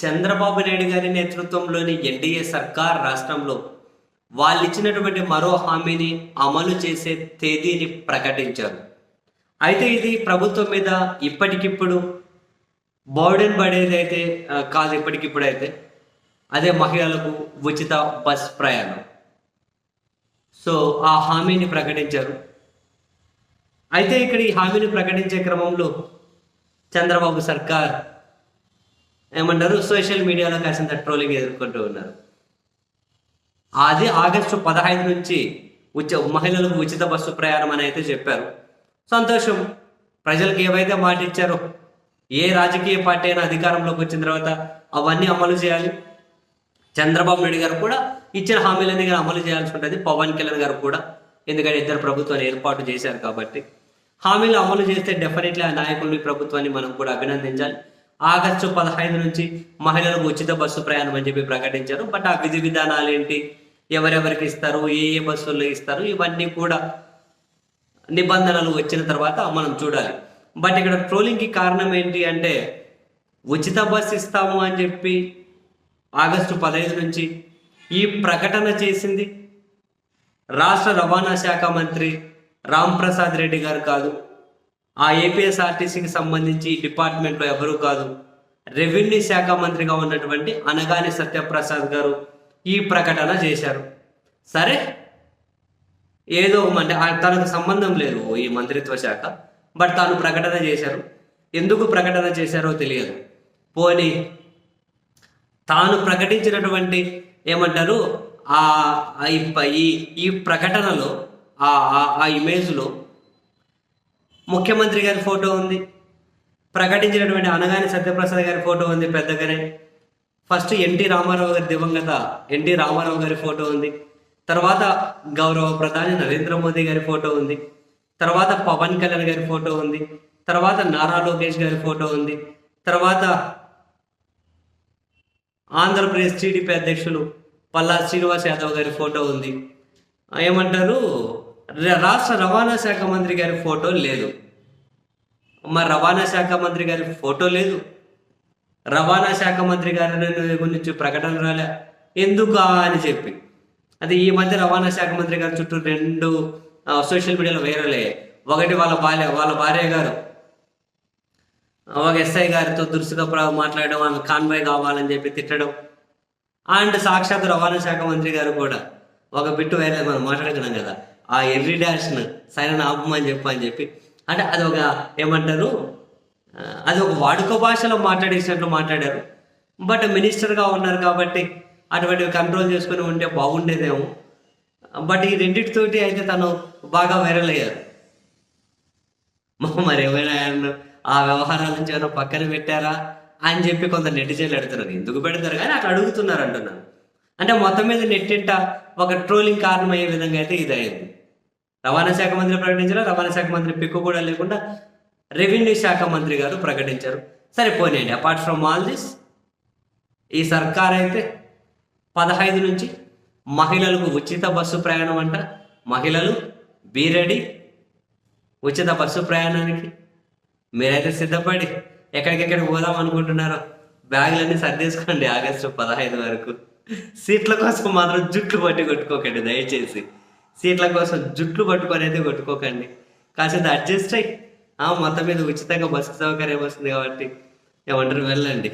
చంద్రబాబు నాయుడు గారి నేతృత్వంలోని ఎన్డీఏ సర్కార్ రాష్ట్రంలో వాళ్ళు ఇచ్చినటువంటి మరో హామీని అమలు చేసే తేదీని ప్రకటించారు. అయితే ఇది ప్రభుత్వం మీద ఇప్పటికిప్పుడు బర్డెన్ పడేది అయితే కాదు ఇప్పటికిప్పుడు అయితే అదే మహిళలకు ఉచిత బస్ ప్రయాణం. సో ఆ హామీని ప్రకటించారు. అయితే ఇక్కడ ఈ హామీని ప్రకటించే క్రమంలో చంద్రబాబు సర్కార్ ఏమంటారు? సోషల్ మీడియాలో కాసింత ట్రోలింగ్ ఎదుర్కొంటూ ఉన్నారు. అది ఆగస్టు పదహైదు నుంచి ఉచిత మహిళలకు ఉచిత బస్సు ప్రయాణం అని అయితే చెప్పారు. సంతోషం. ప్రజలకు ఏవైతే మాట ఇచ్చారో ఏ రాజకీయ పార్టీ అయినా అధికారంలోకి వచ్చిన తర్వాత అవన్నీ అమలు చేయాలి. చంద్రబాబు నాయుడు గారు కూడా ఇచ్చిన హామీలన్నీ కానీ అమలు చేయాల్సి ఉంటుంది. పవన్ కళ్యాణ్ గారు కూడా. ఎందుకంటే ఇద్దరు ప్రభుత్వాన్ని ఏర్పాటు చేశారు కాబట్టి. హామీలు అమలు చేస్తే డెఫినెట్లీ ఆ నాయకుల్ని ప్రభుత్వాన్ని మనం కూడా అభినందించాలి. ఆగస్టు పదహైదు నుంచి మహిళలకు ఉచిత బస్సు ప్రయాణం అని చెప్పి ప్రకటించారు. బట్ ఆ విధి విధానాలు ఏంటి? ఎవరెవరికి ఇస్తారు? ఏ ఏ బస్సుల్లో ఇస్తారు? ఇవన్నీ కూడా నిబంధనలు వచ్చిన తర్వాత మనం చూడాలి. బట్ ఇక్కడ ట్రోలింగ్కి కారణం ఏంటి అంటే ఉచిత బస్సు ఇస్తాము అని చెప్పి ఆగస్టు పదహైదు నుంచి ఈ ప్రకటన చేసింది రాష్ట్ర రవాణా శాఖ మంత్రి రామ్ ప్రసాద్ రెడ్డి గారు కాదు. ఆ ఏపీఎస్ఆర్టీసీకి సంబంధించి డిపార్ట్మెంట్లో ఎవరు కాదు. రెవెన్యూ శాఖ మంత్రిగా ఉన్నటువంటి అనగాని సత్యప్రసాద్ గారు ఈ ప్రకటన చేశారు. సరే? ఏదో అంటే తనకు సంబంధం లేదు ఈ మంత్రిత్వ శాఖ బట్ తాను ప్రకటన చేశారు. ఎందుకు ప్రకటన చేశారో తెలియదు. పోనీ తాను ప్రకటించినటువంటి ఏమంటారు? ఆ ఈ ఈ ఈ ప్రకటనలో ఆ ఆ- ఆ ఇమేజ్లో ముఖ్యమంత్రి గారి ఫోటో ఉంది. ప్రకటించినటువంటి అనగాని సత్యప్రసాద్ గారి ఫోటో ఉంది పెద్దగానే. ఫస్ట్ ఎన్టీ రామారావు గారి దివంగత ఎన్టీ రామారావు గారి ఫోటో ఉంది. తర్వాత గౌరవ ప్రధాని నరేంద్ర మోదీ గారి ఫోటో ఉంది. తర్వాత పవన్ కళ్యాణ్ గారి ఫోటో ఉంది. తర్వాత నారా లోకేష్ గారి ఫోటో ఉంది. తర్వాత ఆంధ్రప్రదేశ్ టీడీపీ అధ్యక్షులు పల్లా శ్రీనివాస్ యాదవ్ గారి ఫోటో ఉంది. ఏమంటారు? రాష్ట్ర రవాణా శాఖ మంత్రి గారి ఫోటో లేదు. మరి రవాణా శాఖ మంత్రి గారి ఫోటో లేదు. రవాణా శాఖ మంత్రి గారి గురించి ప్రకటన రాలే. ఎందుకు అని చెప్పి. అది ఈ మధ్య రవాణా శాఖ మంత్రి గారి చుట్టూ రెండు సోషల్ మీడియాలో వైరల్ అయ్యాయి. ఒకటి వాళ్ళ భార్య వాళ్ళ భార్య గారు. ఒక ఎస్ఐ గారితో దురుసుగా మాట్లాడడం ఆమె కాన్వాయ్ కావాలని చెప్పి తిట్టడం. అండ్ సాక్షాత్ రవాణా శాఖ మంత్రి గారు కూడా. ఒక బిట్టు వైరల్ మనం మాట్లాడగలం కదా. ఆ ఎర్రీ డాష్ను సరైన ఆపమని చెప్పు అని చెప్పి. అంటే అదొక ఏమంటారు? అది ఒక వాడుక భాషలో మాట్లాడేసినట్లు మాట్లాడారు. బట్ మినిస్టర్గా ఉన్నారు కాబట్టి అటువంటివి కంట్రోల్ చేసుకుని ఉంటే బాగుండేదేమో. బట్ ఈ రెండింటితోటి అయితే తను బాగా వైరల్ అయ్యారు. మరి ఏమైనా ఆ వ్యవహారాల నుంచి ఏమైనా పక్కన పెట్టారా అని చెప్పి కొంత నెటిజన్లు అడుగుతున్నారు. ఎందుకు పెడతారు? కానీ అట్లా అడుగుతున్నారు అంటున్నాను అంటే మొత్తం మీద నెట్టింట ఒక ట్రోలింగ్ కారణం అయ్యే విధంగా అయితే ఇది రవాణా శాఖ మంత్రి ప్రకటించారు? రవాణా శాఖ మంత్రి పిక్కు కూడా లేకుండా రెవెన్యూ శాఖ మంత్రి గారు ప్రకటించారు. సరే పోనీయండి అపార్ట్ ఫ్రమ్ ఆల్ దిస్ ఈ సర్కార్ అయితే పదహైదు నుంచి మహిళలకు ఉచిత బస్సు ప్రయాణం అంట. మహిళలు బీరెడి ఉచిత బస్సు ప్రయాణానికి మీరైతే సిద్ధపడి ఎక్కడికెక్కడికి పోదాం అనుకుంటున్నారో బ్యాగులన్నీ సర్దేసుకోండి ఆగస్టు పదహైదు వరకు. సీట్ల కోసం మాత్రం జుట్లు పట్టి కొట్టుకోకండి దయచేసి. సీట్ల కోసం జుట్లు పట్టుకొని అయితే కొట్టుకోకండి. కాసేపు అడ్జస్ట్ అయ్యి ఆ, మొత్తం మీద ఉచితంగా బస్సు సౌకర్యం వస్తుంది కాబట్టి ఏమంటారు? వెళ్ళండి.